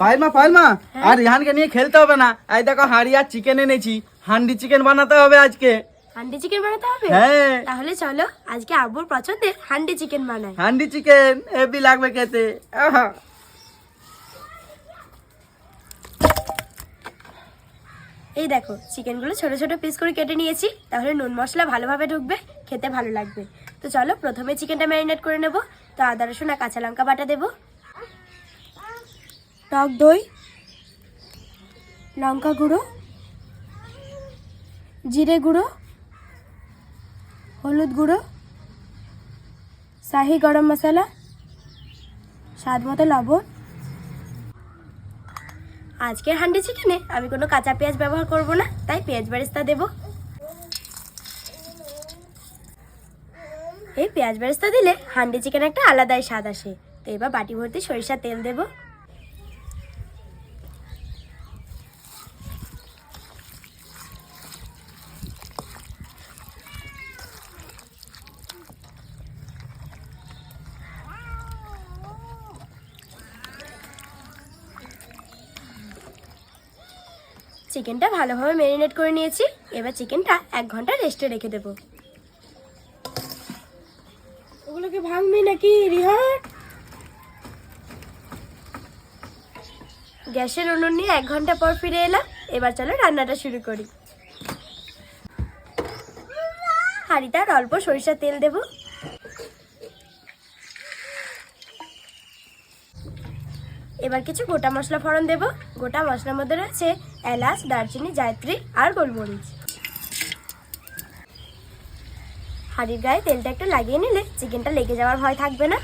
ফাইলমা ফাইলমা আর রিহানকে নিয়ে খেলতে হবে না। এই দেখো হাঁড়ি আর চিকেন এনেছি। হান্ডি চিকেন বানাতে হবে আজকে। হান্ডি চিকেন বানাতে হবে? হ্যাঁ। তাহলে চলো আজকে আব্বুর পছন্দের হান্ডি চিকেন বানাই। হান্ডি চিকেন হেভি লাগবে খেতে। আহা। এই দেখো চিকেনগুলো ছোট ছোট পিস করে কেটে নিয়েছি। তাহলে নুন মশলা ভালোভাবে ঢুকবে খেতে ভালো লাগবে। তো চলো প্রথমে চিকেনটা ম্যারিনেট করে নেব। তো আদা রসুন আর কাঁচা লঙ্কা বাটা দেবো। টক দই, লঙ্কা গুঁড়ো, জিরে গুঁড়ো, হলুদ গুঁড়ো, শাহি গরম মশলা, স্বাদ মতো লবণ। আজকের হান্ডি চিকেনে আমি কোনো কাঁচা পেঁয়াজ ব্যবহার করব না, তাই পেঁয়াজ বেরেস্তা দেব। এই পেঁয়াজ বেরেস্তা দিলে হান্ডি চিকেন একটা আলাদাই স্বাদ আসে, তো এবার বাটি ভর্তি সরিষার তেল দেব। চিকেনটা ভালোভাবে ম্যারিনেট করে নিয়েছি। এবার চিকেনটা এক ঘণ্টা রেস্টে রেখে দেবো। ওগুলোকে ভাঙবি নাকি রিহাট গ্যাসের উনুন নিয়ে এক ঘণ্টা পর ফিরে এলাম। এবার চলো রান্নাটা শুরু করি। হাঁড়িতে আর অল্প সরিষার তেল দেব। এবার কিছু গোটা মশলা ফোড়ন দেব। গোটা মশলার মধ্যে রয়েছে এলাচ, দারচিনি, জায়ত্রী আর গোলমরিচ। হাঁড়ির গায়ে তেলটা একটু লাগিয়ে নিলে চিকেনটা লেগে যাওয়ার ভয় থাকবে না।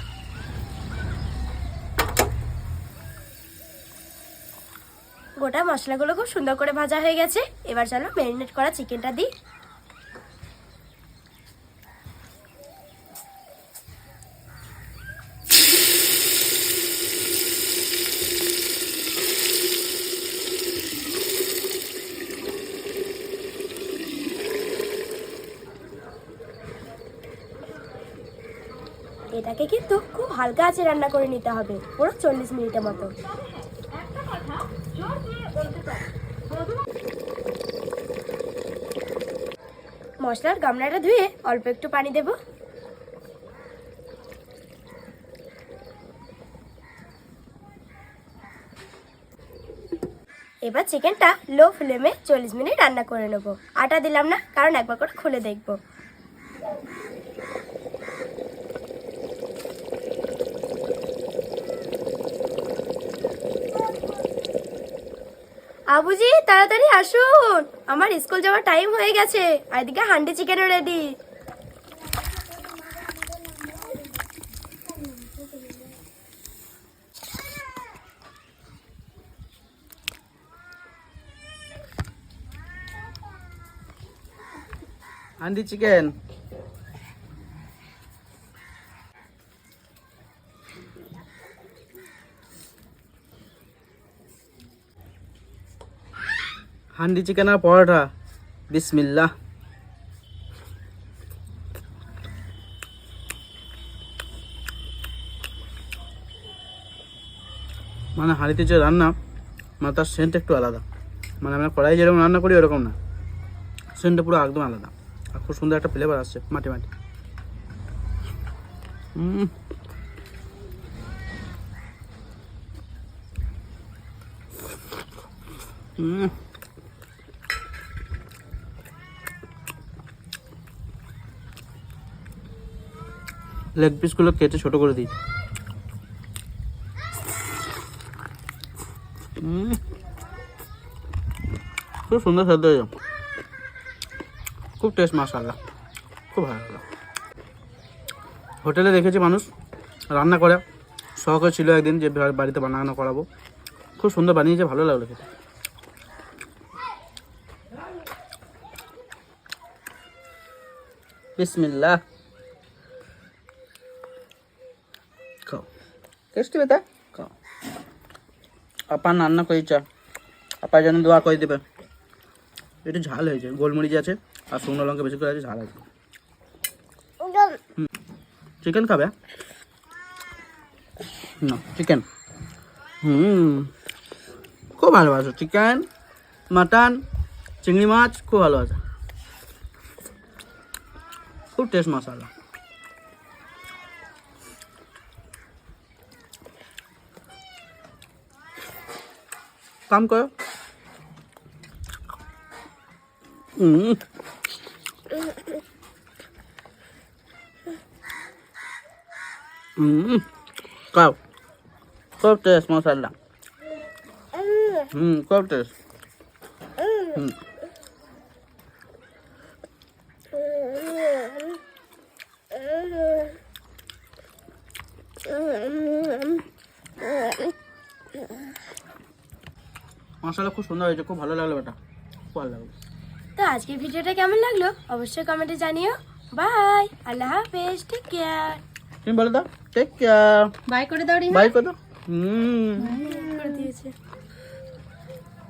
গোটা মশলাগুলো খুব সুন্দর করে ভাজা হয়ে গেছে। এবার চলো ম্যারিনেট করা চিকেনটা দিই। এটাকে কিন্তু খুব হালকা আছে রান্না করে নিতে হবে, পুরো চল্লিশ মিনিটের মতো। মশলার গামলাটা ধুয়ে অল্প একটু পানি দেব। এবার চিকেনটা লো ফ্লেমে চল্লিশ মিনিট রান্না করে নেব। আটা দিলাম না, কারণ একবার করে খুলে দেখব। আবুজি, তাড়াতাড়ি আসুন। আমার স্কুল যাওয়ার টাইম হয়ে গেছে। এদিকে handi চিকেনও ready handi chicken. Handi chicken আর পরোটা। বিসমিল্লা মানে হাঁড়িতে যে রান্না মানে তার সেন্ট একটু আলাদা। মানে আমরা কড়াই যেরকম রান্না করি, ওরকম না। সেন্টটা পুরো একদম আলাদা। আর খুব সুন্দর একটা ফ্লেভার আসছে মাটি মাটি উম। উম। লেগ পিসগুলো কেটে ছোট করে দিই। খুব সুন্দর হয়েছে খুব টেস্ট মাসাল্লাহ খুব ভালো লাগল হোটেলে দেখেছি মানুষ রান্না করে। শখ ছিল একদিন যে বাড়িতে বানানো করাবো। খুব সুন্দর বানিয়েছে, ভালো লাগল খেতে। বিসমিল্লাহ খাও টেস্টি বেটা আপা রান্না করেছে আপা যেন দোয়া করে দেবে একটু ঝাল হয়েছে। গোলমরিচ আছে আর শুকনো লঙ্কা বেশি করে আছে ঝাল আছে। চিকেন খাবে? না চিকেন হুম। খুব ভালোবাসো। চিকেন মাটন চিংড়ি মাছ খুব ভালোবাসো। খুব টেস্ট মশলা। কাম করো হুম হুম খাও খুব টেস্ট মশলা হুম খুব টেস্ট হুম মশলা খুব সুন্দর হয়েছে খুব ভালো লাগল এটা খুব ভালো লাগল। তো আজকের ভিডিওটা কেমন লাগল? অবশ্যই কমেন্টে জানিও। বাই আল্লাহ হাফেজ টেক কেয়ার তুমি বলে দাও টেক কেয়ার বাই করে দাও বাই কত হুম। করে দিয়েছে।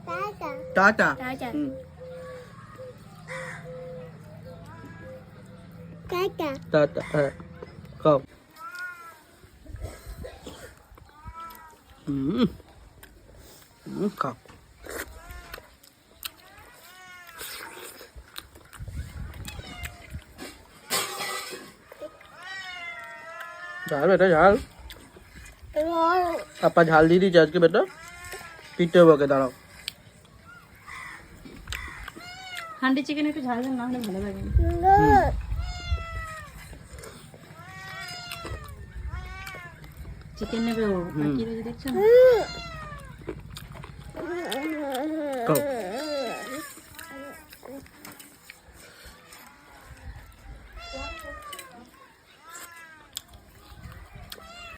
টাটা। টাটা। হুম। টাটা। হ্যাঁ। খাও। হুম। হুম খাও ঝাল বেটা ঝাল আপা ঝাল দিয়ে দিয়েছে আজকে বেটা পিঠে বকে দাঁড়াও হান্ডি চিকেন একটু ঝাল ঝাল না হলে ভালো লাগে না। চিকেন নেবে ও হুম। কি রয়েছে দেখছ না খাও